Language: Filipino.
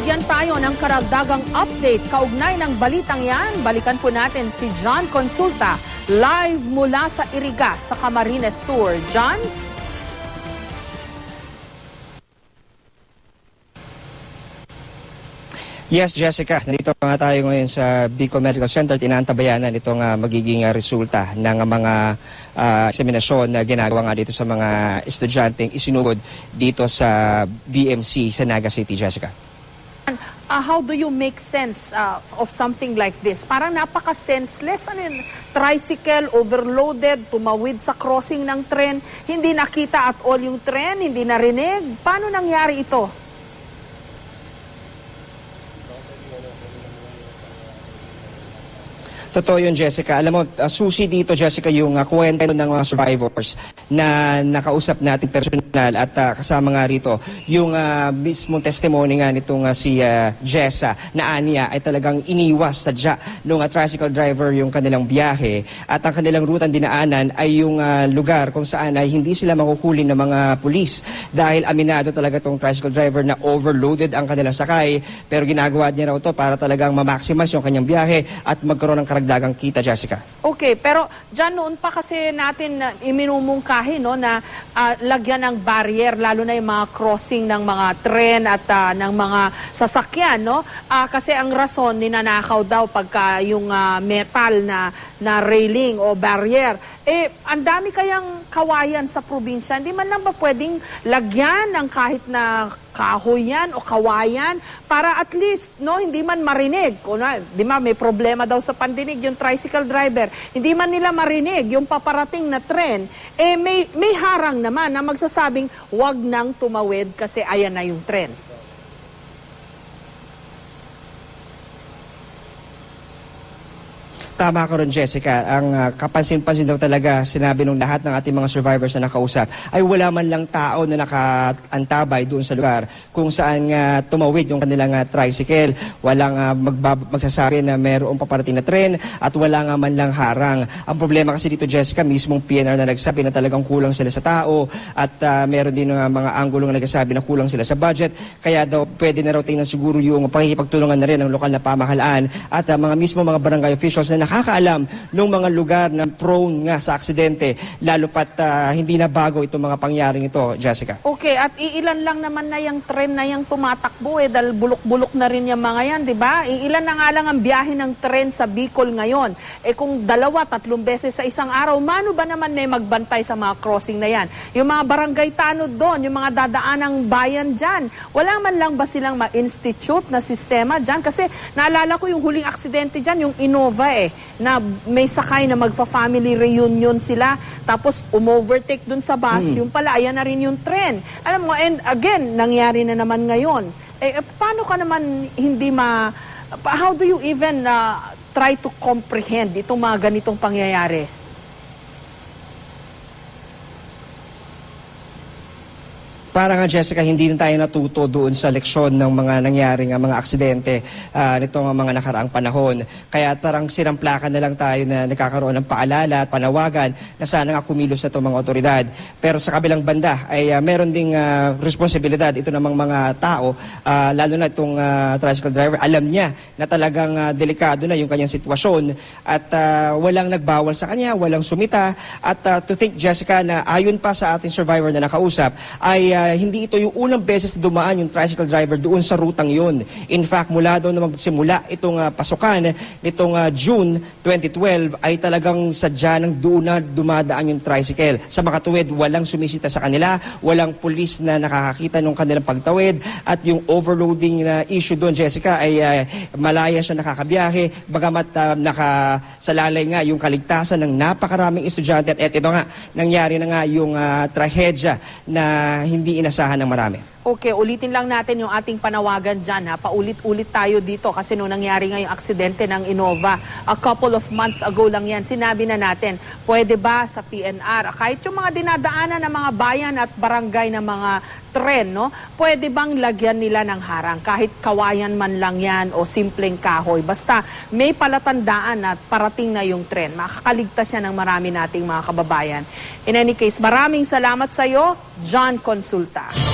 bigyan tayo ng karagdagang update kaugnay ng balitang yan. Balikan po natin si John Consulta live mula sa Iriga sa Camarines Sur. John? Yes, Jessica. Nandito nga tayo ngayon sa Bicol Medical Center. Tinantabayanan itong uh, magiging uh, resulta ng mga uh, eksaminasyon na ginagawa nga dito sa mga estudyanteng isinugod dito sa BMC sa Naga City, Jessica. Uh, how do you make sense uh, of something like this? Parang napaka-senseless. Ano yun? Tricycle, overloaded, tumawid sa crossing ng tren, hindi nakita at all yung tren, hindi narinig. Paano nangyari ito? Totoo yun, Jessica. Alam mo, uh, susi dito, Jessica, yung uh, kwento ng mga survivors na nakausap natin personal at uh, kasama nga rito. Yung uh, mismong testimony nga nitong uh, si uh, Jessa na aniya ay talagang iniwas sadya nung uh, tricycle driver yung kanilang biyahe. At ang kanilang rutang dinaanan ay yung uh, lugar kung saan ay hindi sila makukulin ng mga pulis. Dahil aminado talaga tong tricycle driver na overloaded ang kanilang sakay pero ginagawa niya raw to para talagang ma-maximize yung kanyang biyahe at magkaroon ng karagdagang kita, Jessica. Okay, pero dyan noon pa kasi natin uh, iminumungkahi no, na uh, lagyan ng barrier, lalo na yung mga crossing ng mga tren at uh, ng mga sasakyan. No? Uh, kasi ang rason, ninanakaw daw pagka yung uh, metal na, na railing o barrier. Eh, ang dami kayang kawayan sa probinsya. Hindi man lang ba pwedeng lagyan ng kahit na kahoy yan o kawayan para at least no hindi man marinig. Kung di ba may problema daw sa pandinig yung tricycle driver. Hindi man nila marinig yung paparating na tren eh may may harang naman na magsasabing wag nang tumawid kasi ayan na yung tren Tama ka ron, Jessica. Ang uh, kapansin-pansin daw talaga, sinabi ng lahat ng ating mga survivors na nakausap, ay wala man lang tao na nakaantabay doon sa lugar kung saan uh, tumawid yung kanilang uh, tricycle. Walang uh, magsasabi na mayroong paparating na tren at wala nga man lang harang. Ang problema kasi dito, Jessica, mismong PNR na nagsabi na talagang kulang sila sa tao at uh, meron din uh, mga anggulo na nagsasabi na kulang sila sa budget. Kaya daw pwede na raw tingnan siguro yung pakikipagtulungan na rin ng lokal na pamahalaan at uh, mga mismo mga barangay officials na nakakaalam ng mga lugar na prone nga sa aksidente, lalo pat uh, hindi na bago itong mga pangyaring ito, Jessica. Okay, at iilan lang naman na yung tren na yung tumatakbo eh, dahil bulok-bulok na rin yung mga yan, di ba? Iilan na nga lang ang biyahe ng tren sa Bicol ngayon. Eh kung dalawa, tatlong beses sa isang araw, mano ba naman na magbantay sa mga crossing na yan? Yung mga barangay tanod doon, yung mga dadaanang bayan dyan, wala man lang ba silang ma-institute na sistema dyan? Kasi naalala ko yung huling aksidente dyan, yung Innova eh na may sakay na magfa-family reunion sila tapos umovertake dun sa bus, hmm. yung pala ayan na rin yung tren. Alam mo, and again, nangyari na naman ngayon. Eh, eh paano ka naman hindi ma... How do you even uh, try to comprehend itong mga ganitong pangyayari? Para nga Jessica, hindi na tayo natuto doon sa leksyon ng mga nangyaring mga aksidente uh, nitong mga nakaraang panahon. Kaya tarang sinamplakan na lang tayo na nakakaroon ng paalala at panawagan na sana nga kumilos na itong mga otoridad. Pero sa kabilang banda ay uh, meron ding uh, responsibilidad ito namang mga tao, uh, lalo na itong uh, tricycle driver, alam niya na talagang uh, delikado na yung kanyang sitwasyon at uh, walang nagbawal sa kanya, walang sumita. At uh, to think Jessica na ayon pa sa ating survivor na nakausap ay uh, uh, hindi ito yung unang beses na dumaan yung tricycle driver doon sa rutang yun. In fact, mula doon na magsimula itong uh, pasukan nitong uh, June 2012 ay talagang sadya ng doon na dumadaan yung tricycle. Sa makatuwid, walang sumisita sa kanila, walang pulis na nakakakita ng kanilang pagtawid at yung overloading na issue doon, Jessica, ay uh, malaya siya nakakabiyahe, bagamat uh, nakasalalay nga yung kaligtasan ng napakaraming estudyante at ito nga, nangyari na nga yung uh, trahedya na hindi hindi ng marami. Okay, ulitin lang natin yung ating panawagan dyan. Ha? Paulit-ulit tayo dito kasi nung nangyari nga yung aksidente ng Innova, a couple of months ago lang yan, sinabi na natin, pwede ba sa PNR, kahit yung mga dinadaanan ng mga bayan at barangay ng mga tren, no? pwede bang lagyan nila ng harang kahit kawayan man lang yan o simpleng kahoy. Basta may palatandaan at parating na yung tren. Makakaligtas yan ng marami nating mga kababayan. In any case, maraming salamat sa iyo, John Consulta.